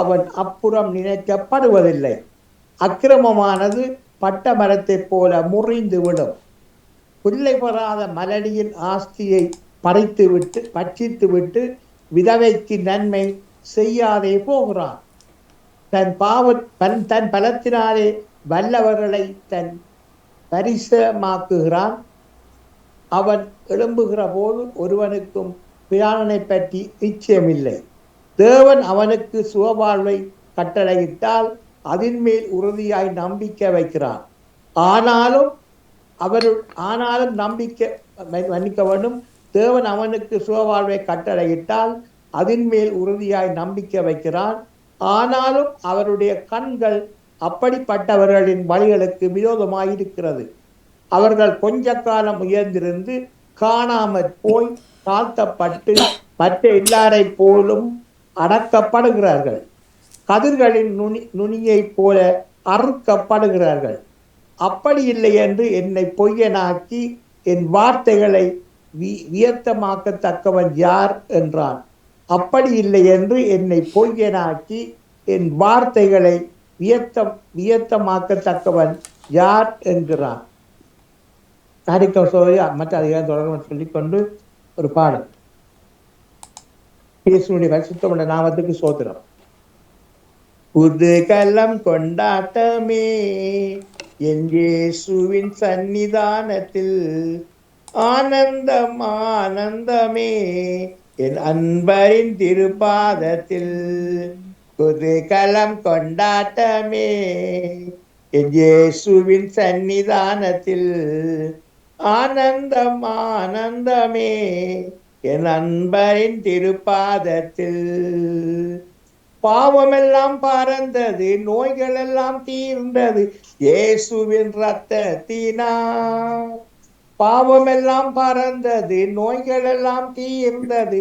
அவன் அப்புறம் நினைக்கப்படுவதில்லை. அக்கிரமமானது பட்ட மரத்தைப் போல முறிந்து விடும் பிள்ளை பெறாத மலடியின் ஆஸ்தியை பறித்துவிட்டு பட்சித்துவிட்டு விதவைக்கு நன்மை செய்யாதே போகிறான். தன் பாவ தன் பலத்தினாலே வல்லவர்களை தன் பரிசமாக்குகிறான். அவன் எழும்புகிற போது ஒருவனுக்கும் பிராணனை பற்றி நிச்சயமில்லை. தேவன் அவனுக்கு சுகவாழ்வை கட்டளையிட்டால் அதன் மேல் உறுதியாய் நம்பிக்கை வைக்கிறான். ஆனாலும் அவர் ஆனாலும் நம்பிக்கை ம- மன்னிக்க வேண்டும். தேவன் அவனுக்கு சுகவாழ்வை கட்டளையிட்டால் அதன் மேல் உறுதியாய் நம்பிக்கை வைக்கிறான். ஆனாலும் அவருடைய கண்கள் அப்படிப்பட்டவர்களின் வழிகளுக்கு விரோதமாயிருக்கிறது. அவர்கள் கொஞ்ச காலம் உயர்ந்திருந்து காணாமற் போய் தாழ்த்தப்பட்டு மற்ற எல்லாரை போலும் அடக்கப்படுகிறார்கள். கதிர்களின் நுனி நுனியைப் போல அறுக்கப்படுகிறார்கள். அப்படி இல்லை என்று என்னை பொய்யனாக்கி என் வார்த்தைகளை வி வியர்த்தமாக்கத்தக்கவன் யார் என்றான். அப்படி இல்லை என்று என்னை பொய்யனாக்கி என் வார்த்தைகளை வியத்தம் வியத்தமாக்கத்தக்கவன் யார் என்கிறான். காரிக்க சோழி மற்ற அதிகாரம் தொடர்பு சொல்லிக்கொண்டு ஒரு பாடல். இயேசுனுடைய பரிசுத்தமுள்ள நாமத்துக்கு சோத்திரம் புதுகலம் கொண்டாட்டமே என் இயேசுவின் சன்னிதானத்தில் ஆனந்தம் ஆனந்தமே என் அன்பரின் திருப்பாதத்தில். புதுகலம் கொண்டாட்டமே என் இயேசுவின் சன்னிதானத்தில் ஆனந்தம் ஆனந்தமே என் அன்பரின் திருப்பாதத்தில். பாவமெல்லாம் பறந்தது நோய்கள் எல்லாம் தீர்ந்தது இயேசுவின் ரத்தத்தினா பாவமெல்லாம் பறந்தது நோய்கள் எல்லாம் தீர்ந்தது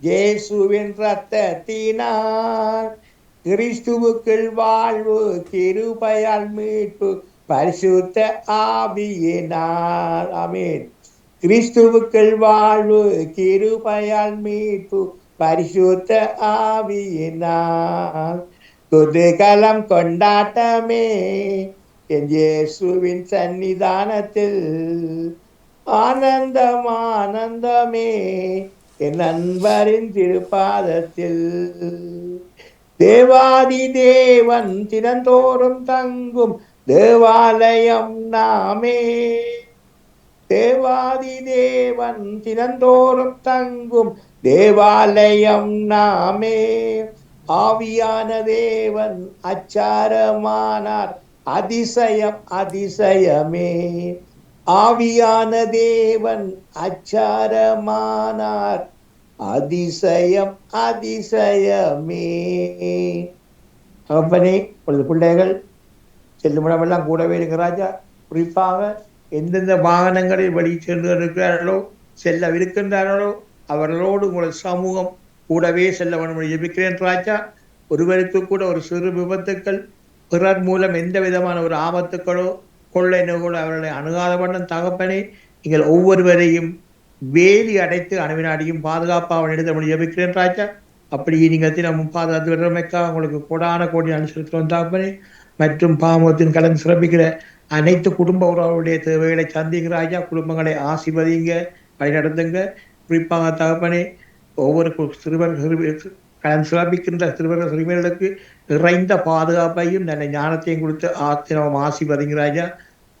இயேசுவின் ரத்தத்தினார் கிறிஸ்துவுக்குள் வாழ்வு கிருபையால் மீட்பு பரிசுத்த ஆவியினார் அமீன் கிறிஸ்துவுக்கள் வாழ்வு கிருபையால் மீட்பு பரிசுத்த ஆவியினால். குதூகலம் கொண்டாட்டமே என் இயேசுவின் சன்னிதானத்தில் ஆனந்தம் ஆனந்தமே என் நண்பரின் திருப்பாதத்தில். தேவாதி தேவன் தினந்தோறும் தங்கும் தேவாலயம் நாமே. தேவாதி தேவன் தினந்தோறும் தங்கும் தேவாலயம் நாமே. ஆவியான தேவன் அச்சாரமானார் அதிசயம் அதிசயமே. ஆவியான தேவன் அச்சாரமானார் அதிசயம் அதிசயமே. அப்பனே பொழுது பிள்ளைகள் செல்லுமிடமெல்லாம் கூடவே இருக்கு ராஜா குறிப்பாக எந்தெந்த வாகனங்களில் வழி சென்று இருக்கிறார்களோ செல்லவிருக்கின்றார்களோ அவர்களோடு உங்கள் சமூகம் கூடவே செல்ல வேண்டும் என்று ஜெபிக்கிறேன் ராஜா. ஒருவருக்கு கூட ஒரு சிறு விபத்துக்கள் பிறர் மூலம் எந்த விதமான ஒரு ஆபத்துக்களோ கொள்ளை நோய்களோ அவர்களை அணுகாத வண்ணம் தகப்பனே நீங்கள் ஒவ்வொருவரையும் வேலி அடைத்து அணுவினாடியும் பாதுகாப்பாக எடுத்த ஜெபிக்கிறேன் ராஜா. அப்படியே நீங்கள் தினமும் பாதுகாத்து விடுறமைக்காக உங்களுக்கு கொடான கோடி அனுசரித்து தகப்பனே. மற்றும் பாமத்தின் கடன் சிறப்பிக்கிற அனைத்து குடும்ப உறவுடைய தேவைகளை சந்திக்கிற ராஜா. குடும்பங்களை ஆசிர்வதிங்க வழிநடத்துங்க குறிப்பாக தகப்பனே ஒவ்வொரு சிறுவர் சிறுவர் சிறப்பிக்கின்ற சிறுவர் சிறுவர்களுக்கு நிறைந்த பாதுகாப்பையும் நல்ல ஞானத்தையும் கொடுத்து ஆத்திரம் ஆசிர்வதிங்க ராஜா.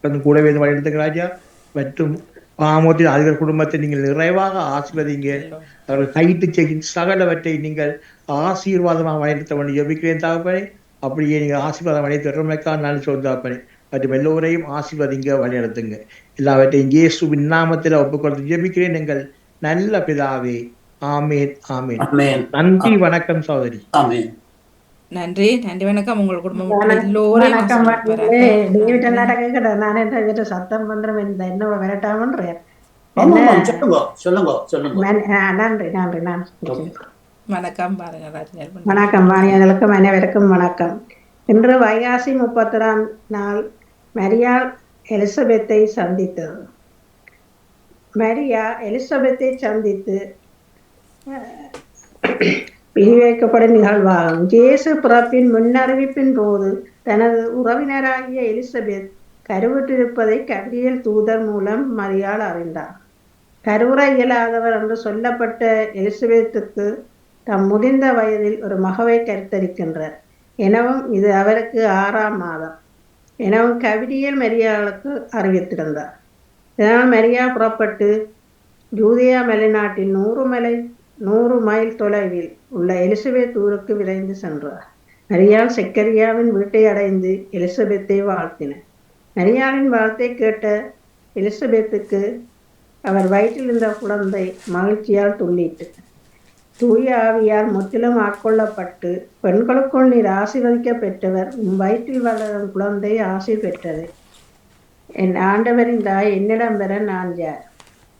வந்து கூடவே இருந்து ராஜா. மற்றும் பாமத்தின் அதிபர் குடும்பத்தை நீங்கள் நிறைவாக ஆசிர்வதிங்க அவர்கள் கைட்டு செய்யும் சகலவற்றை நீங்கள் ஆசீர்வாதமாக வழிநடத்த வேண்டும் ஜெபிக்கிறேன் தகப்பனே. அப்படியே நீங்கள் ஆசீர்வாதம் அடைத்து வர்றமைக்கா நான் சொல்தாப்பனே மற்றும் எல்லோரையும் ஆசீர்வதிங்க வழிநடத்துங்க. எல்லாவற்றையும் இயேசுவின் நாமத்தில் ஒப்புக்கொடுத்து ஜெபிக்கிறேன் எங்கள் நல்ல பிதாவே. ஆமேன் ஆமேன். நன்றி வணக்கம் சகோதரி. ஆமென். நன்றி நன்றி வணக்கம். உங்கள் குடும்பம் உட்பட எல்லோரையும் வணக்கம். டேவிட் என்னடா கேக்குற நான் என்ன வீட்டு சத்தம் பண்றேன். இந்த என்ன விரட்டாமன்றேன் நன்றி நன்றி நான் வணக்கம் பாருங்க வணக்கம் வாணியர்களுக்கும் அனைவருக்கும் வணக்கம். இன்று வைகாசி முப்பத்தொராம் நாள் மரியாள் எலிசபெத்தை சந்தித்தது மரியா எலிசபெத்தை சந்தித்து அஹ், நிகழ்வாகும். ஜேசு பிறப்பின் முன்னறிவிப்பின் போது தனது உறவினராகிய எலிசபெத் கருவுற்றிருப்பதை கபிரியல் தூதர் மூலம் மரியாள் அறிந்தார். கருவுற இயலாதவர் என்று சொல்லப்பட்ட எலிசபெத்துக்கு தம் முதிர்ந்த வயதில் ஒரு மகவை கருத்தரிக்கின்றார். எனவும் இது அவருக்கு ஆறாம் மாதம். எனவும் கவிரியல் மரியாளுக்கு அறிவித்திருந்தார் இதனால் மரியா புறப்பட்டு ஜூதியா மலைநாட்டில் நூறு மலை நூறு மைல் தொலைவில் உள்ள எலிசபெத் ஊருக்கு விரைந்து சென்றார். மரியாள் செக்கரியாவின் வீட்டை அடைந்து எலிசபெத்தை வாழ்த்தினர். மரியாளின் வாழ்த்தை கேட்ட எலிசபெத்துக்கு அவர் வயிற்றில் இருந்த குழந்தை மகிழ்ச்சியால் துள்ளிட்டு தூய ஆவியால் முற்றிலும் ஆட்கொள்ளப்பட்டு பெண்களுக்குள் நீர் ஆசீர்வதிக்க பெற்றவர் உன் வயிற்றில் வளரும் குழந்தை ஆசி பெற்றது. என் ஆண்டவரின் தாய் என்னிடம் பெற நான் யார்?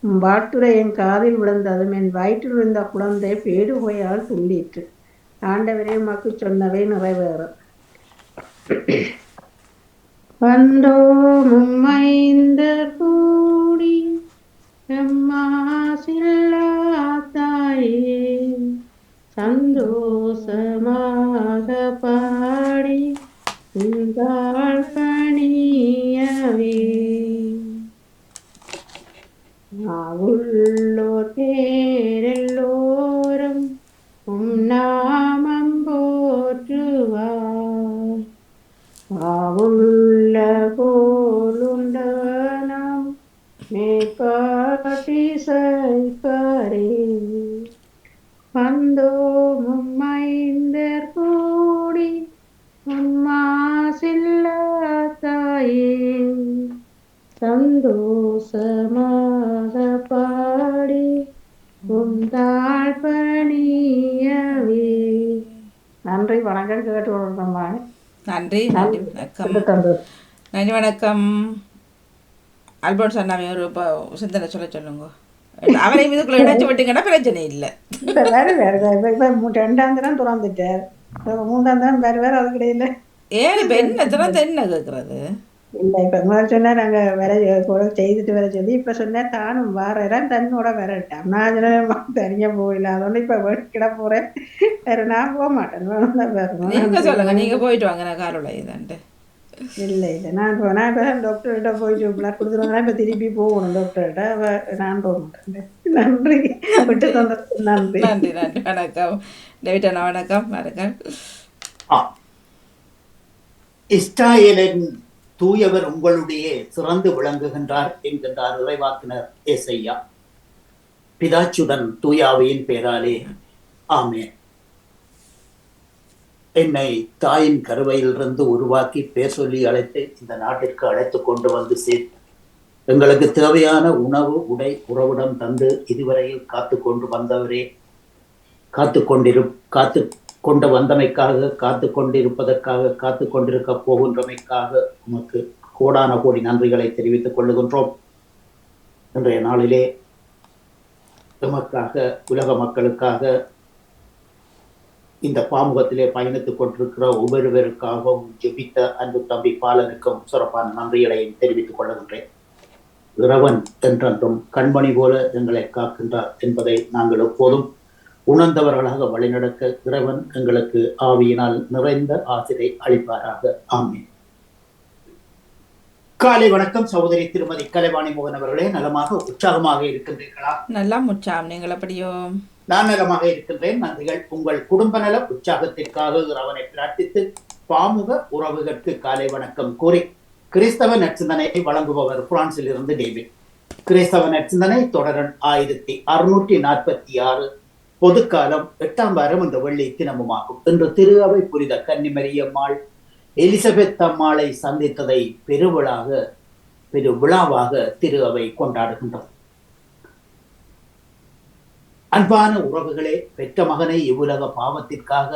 உன் வாழ்த்துரை என் காதில் விழுந்ததும் என் வயிற்றில் விழுந்த குழந்தை பேடுகோயால் துள்ளிற்று. ஆண்டவரே உமக்கு சொன்னவை நிறைவேறும் வந்தோ மும்மைந்தர் கூடி தாயே சந்தோஷமாக பாடி உங்கள் பணியவே உள்ளோர் பேரெல்லோரும் உம் நாமம் போற்றுவார். ஆவுள்ள போலுண்டனம் மேற்பாட்டி சைப்பரே வந்தோ மும்மைந்தர் கூடி உம்மாசில்ல தாயே சந்தோஷமாக பாடி உந்தாள் பணியவே. நன்றி வணக்கம் கேட்டு கொடுத்தம்மா நன்றி நன்றி வணக்கம். நன்றி வணக்கம். அல்போன்ஸ் அண்ணாவை ஒரு சிந்தனை சொல்ல சொல்லுங்க. அவரையும் இதுக்குள்ள இணைச்சு விட்டீங்கன்னா பிரச்சனை இல்லை. இப்ப வேற வேற இப்ப இப்ப ரெண்டாம் தினம் துறந்துட்டார். மூன்றாம் தினம் வேற வேற அது கிடையில ஏன் இப்போ என்ன திறந்து என்ன கேட்குறது இல்ல இப்ப முதல் சொன்னார் அங்க வர கூட செய்துட்டு வர சொல்லி இப்ப சொன்னார் தானும் வாரேன் தன்னோட வரட்டான். நான் சொன்னேன் தனியா போயில அதோட இப்ப வேடிக்கிட போறேன். வேற நான் போக மாட்டேன். வேணும் தான் வரணும். நீங்க சொல்லுங்க நீங்க போயிட்டு வாங்க நான் காரோல இதுன்ட்டு இல்ல இல்ல. நான் இப்போ நான் இப்போ டாக்டர்கிட்ட போயிட்டு பிளாக் கொடுத்துருவாங்க இப்ப திருப்பி போகணும் டாக்டர்கிட்ட நான் போக மாட்டேன். நன்றி. விட்டு தந்ததுக்கு நன்றி. நன்றி நன்றி. வணக்கம். டேவிட் அண்ணா வணக்கம். வணக்கம். ஆ. இஸ்ராயேலின் தூயவர் உங்களுடைய சிறந்து விளங்குகின்றார் என்கின்றார் இறைவாக்கினர் ஏசையா. பிதாச்சுடன் தூயாவையின் பேராலே. ஆமென். என்னை தாயின் கருவையிலிருந்து உருவாக்கி பேர் சொல்லி அழைத்து இந்த நாட்டிற்கு அழைத்து கொண்டு வந்து சேர்த்து எங்களுக்கு தேவையான உணவு உடை உறவிடம் தந்து இதுவரையில் காத்து கொண்டு வந்தவரே. காத்து கொண்டிரு காத்து கொண்டு வந்தமைக்காக காத்து கொண்டிருப்பதற்காக காத்து கொண்டிருக்க போகின்றமைக்காக உமக்கு கோடான கோடி நன்றிகளை தெரிவித்துக் கொள்ளுகின்றோம். இன்றைய நாளிலே எமக்காக உலக மக்களுக்காக இந்த பாமுகத்திலே பயணித்துக் கொண்டிருக்கிற ஒவ்வொருவருக்காகவும் ஜெபித்த அன்பு தம்பி பாலனுக்கும் சிறப்பான நன்றிகளை தெரிவித்துக் கொள்கின்றேன் இறைவன் என்றென்றும் கண்மணி போல எங்களை காக்கின்றார் என்பதை நாங்கள் எப்போதும் உணர்ந்தவர்களாக வழிநடக்க இறைவன் எங்களுக்கு ஆவியினால் நிறைந்த ஆசிரை அளிப்பாராக. ஆமீன். காலை வணக்கம் சகோதரி திருமதி கலைவாணி மோகன் அவர்களே. நலமாக உற்சாகமாக இருக்கின்றீர்களா? நல்லா உற்சாகம். நீங்கள் எப்படியோ நான் நலமாக இருக்கின்றேன். நன்றிகள். உங்கள் குடும்ப நல உற்சாகத்திற்காக அவனை பிரார்த்தித்து பாமுக உறவுகளுக்கு காலை வணக்கம் கூறி கிறிஸ்தவ நற்சிந்தனையை வழங்குபவர் பிரான்சில் இருந்து டேவிட். கிறிஸ்தவ நற்சிந்தனை தொடரன் ஆயிரத்தி அறுநூற்றி நாற்பத்தி ஆறு. பொதுக்காலம் எட்டாம் வாரம் இந்த வெள்ளி தினமுமாகும். இன்று திரு அவை புரித கன்னிமரியம்மாள் எலிசபெத் அம்மாளை சந்தித்ததை பெருவிழாக பெரு விழாவாக திரு அவை கொண்டாடுகின்றது. அன்பான உறவுகளே பெற்ற மகனை இவ்வுலக பாவத்திற்காக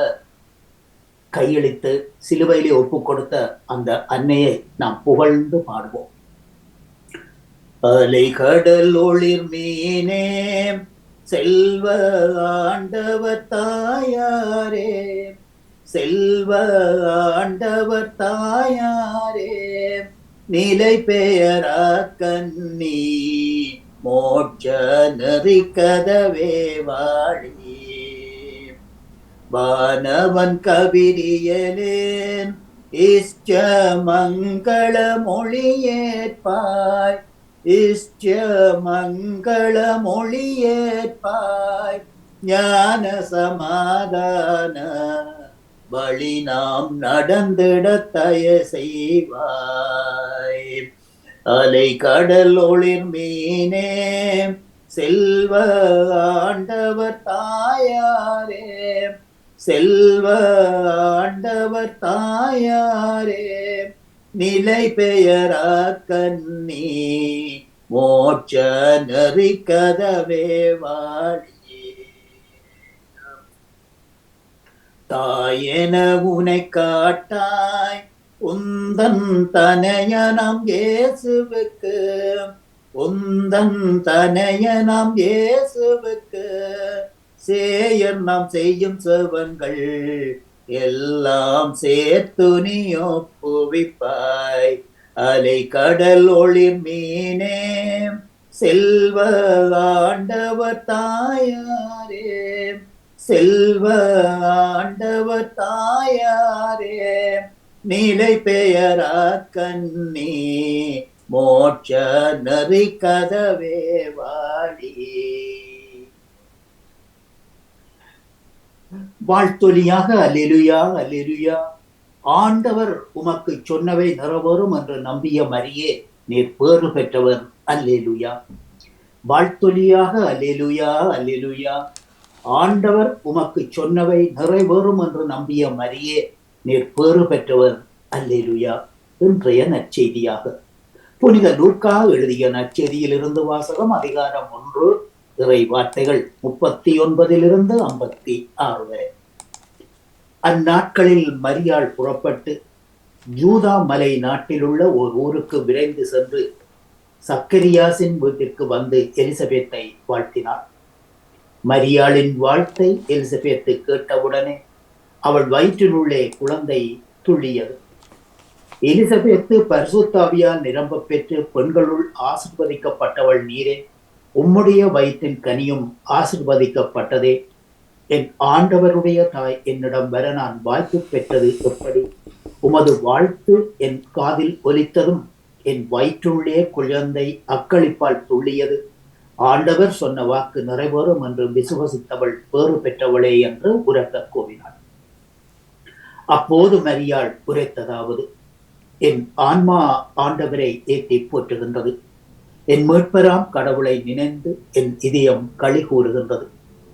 கையளித்து சிலுவையிலே ஒப்புக் கொடுத்த அந்த அன்னையை நாம் புகழ்ந்து பாடுவோம். அலை கடல் ஒளிர் மீனே செல்வ ஆண்டவர் தாயாரே செல்வ ஆண்டவர் தாயாரே நிலை பெயரா கண்ணீர் மோட்ச நெறி கதவே வாழி. வானவன் கவிரியலேன் இஷ்ட மங்கள மொழியேற்பாய் இஷ்ட மங்கள மொழியேற்பாய் ஞான சமாதான வழி நாம் நடந்திட தய செய்வாய் அலை கடல் ஒளிர் மீனே செல்வ ஆண்டவர் தாயாரே செல்வ ஆண்டவர் தாயாரே நிலை பெயரா கண்ணி மோட்ச நெறி கதவே வாழியே. தாயென உனை காட்டாய் உந்தன் தனையனம் இயேசுவுக்கு உந்தன் தனையனம் இயேசுவுக்கு சேயர் நாம் செய்யும் செவன்கள் எல்லாம் சேர்த்து நீ ஒப்புவிப்பாய் அலை கடல் ஒளிர் மீனே செல்வ ஆண்டவர் தாயாரே செல்வ ஆண்டவர் தாயாரே. நிலை பெயரா கண்ணி மோட்ச நெறி கதவே வாடி. வாழ்த்தொலியாக அலிலுயா அலிலுயா ஆண்டவர் உமக்கு சொன்னவை நிறைவேறும் என்று நம்பிய மரியே நீர் பேறு பெற்றவர் அல்லேலுயா. வாழ்த்தொலியாக அல்லேலுயா அல்லேலுயா. ஆண்டவர் உமக்கு சொன்னவை நிறைவேறும் என்று நம்பிய மரியே நீர் பேறு பெற்றவர். அல்லேலுயா. இன்றைய நற்செய்தியாக. புனித லூக்கா எழுதிய நற்செய்தியிலிருந்து வாசகம் அதிகாரம் ஒன்று இறை வார்த்தைகள் முப்பத்தி ஒன்பதிலிருந்து ஐம்பத்தி ஆறு வரை. அந்நாட்களில் மரியாள் புறப்பட்டு ஜூதா மலை நாட்டிலுள்ள ஒரு ஊருக்கு விரைந்து சென்று சக்கரியாசின் வீட்டிற்கு வந்து எலிசபெத்தை வாழ்த்தினார் மரியாளின் வாழ்த்தை எலிசபெத்து கேட்டவுடனே அவள் வயிற்றினுள்ளே குழந்தை துள்ளியது. எலிசபெத்து பரிசுத்தாவியால் நிரம்ப பெற்று பெண்களுள் ஆசிர்வதிக்கப்பட்டவள் நீரே உம்முடைய வயிற்றின் கனியும் ஆசிர்வதிக்கப்பட்டதே. என் ஆண்டவருடைய தாய் என்னிடம் வர நான் வாய்ப்பு பெற்றது எப்படி? உமது வாழ்த்து என் காதில் ஒலித்ததும் என் வயிற்றுள்ளே குழந்தை அக்களிப்பால் துள்ளியது. ஆண்டவர் சொன்ன வாக்கு நிறைவேறும் என்று விசுவசித்தவள் பேறு பெற்றவளே என்று உரக்க கூறினாள் அப்போது மரியாள் உரைத்ததாவது என் ஆன்மா ஆண்டவரை ஏற்றி போற்றுகின்றது. என் மீட்பராம் கடவுளை நினைந்து என் இதயம் களி கூறுகின்றது.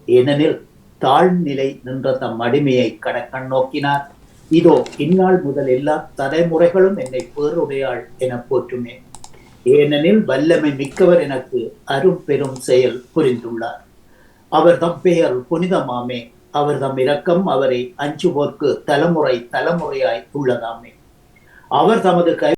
ஏனெனில் தாழ்நிலை நின்ற தம் அடிமையை கடக்கண் நோக்கினார். இதோ இந்நாள் முதல் எல்லா தலைமுறைகளும் என்னை பேருடையாள் என போற்றுமே. ஏனெனில் வல்லமை மிக்கவர் எனக்கு அரும் பெரும் செயல் புரிந்துள்ளார். அவர் தம் பெயர் புனிதமாமே. அவர் தம் இரக்கம் அவரை அஞ்சுவோர்க்கு தலைமுறை தலைமுறையாய் உள்ளதாமே. அவர் தமது கை